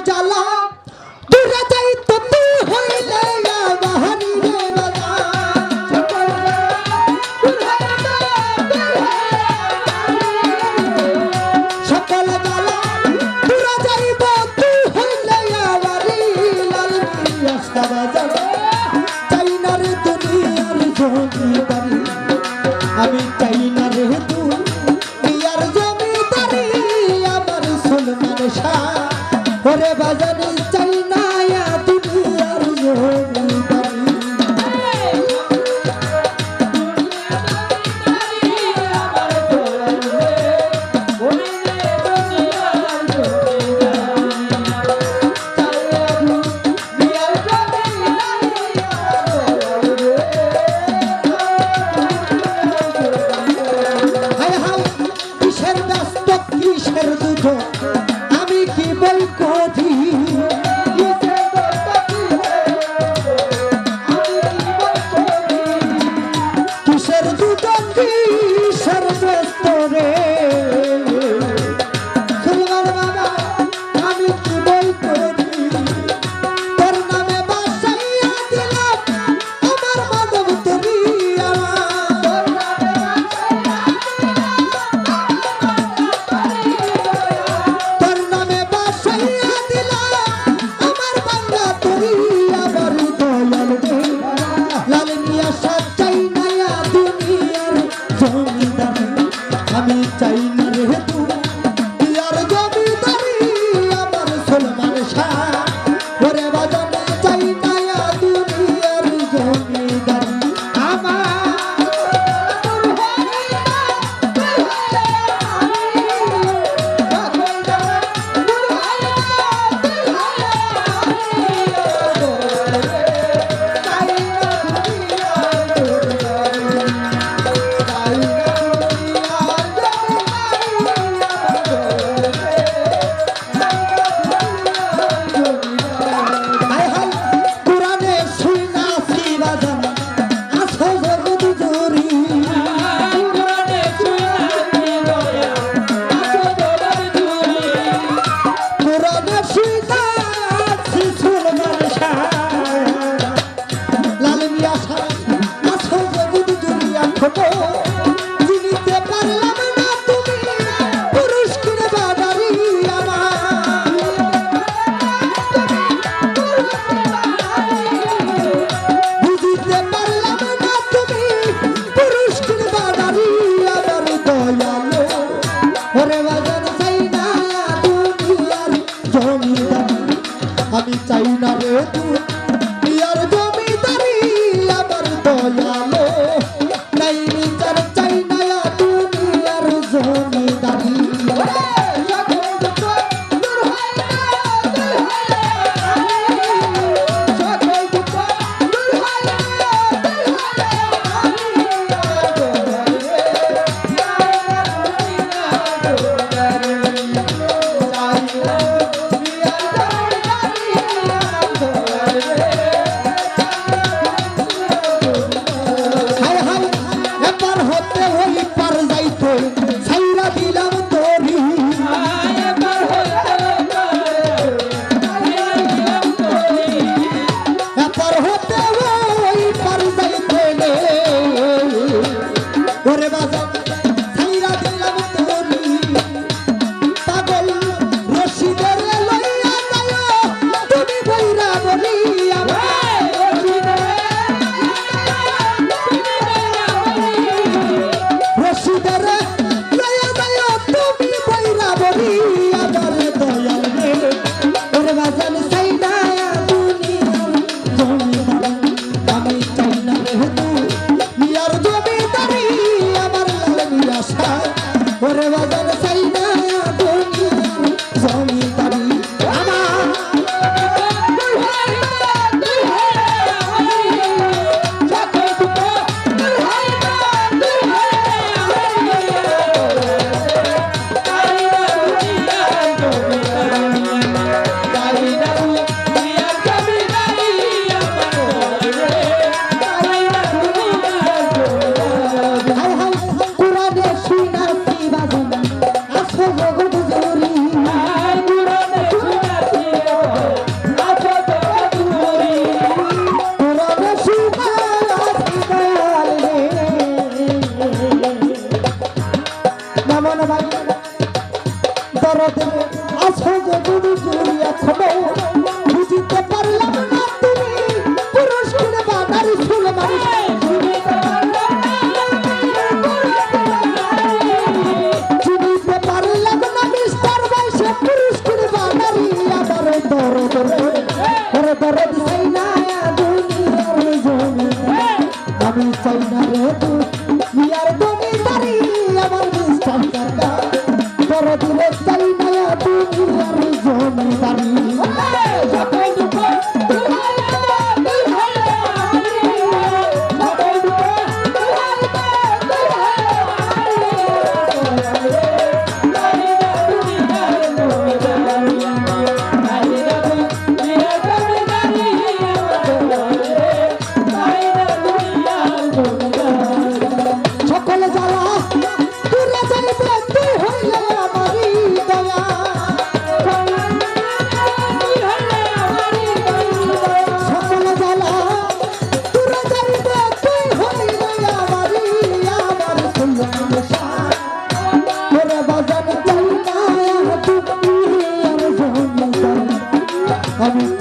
জ্বালা 唱。আমি চাই না রে তুই। আর জমিদারি আমার দয়া ওরে বাবা ছাইরা দিলাম তোরি পাগল রশিদের লইয়া যাও তুমি ভৈরা বলি রশিদের লইয়া যাও তুমি ভৈরা বলি আবার দয়াল ওরে বাজান ছাইরা দুনিয়া জমি আমি চাই না রে দরদ আসো যে গুরু জুড়িয়া খবর বুঝিতে পারলাম না তুমি পুরুষ ফুলে বাদারি ফুলে মানুষ আমি চাই না রে তুই আর তুমি দাঁড়িয়ে আমার সন্তান। করো দিলে চাই মায়া তুমি আর জমিদারি। Аминь.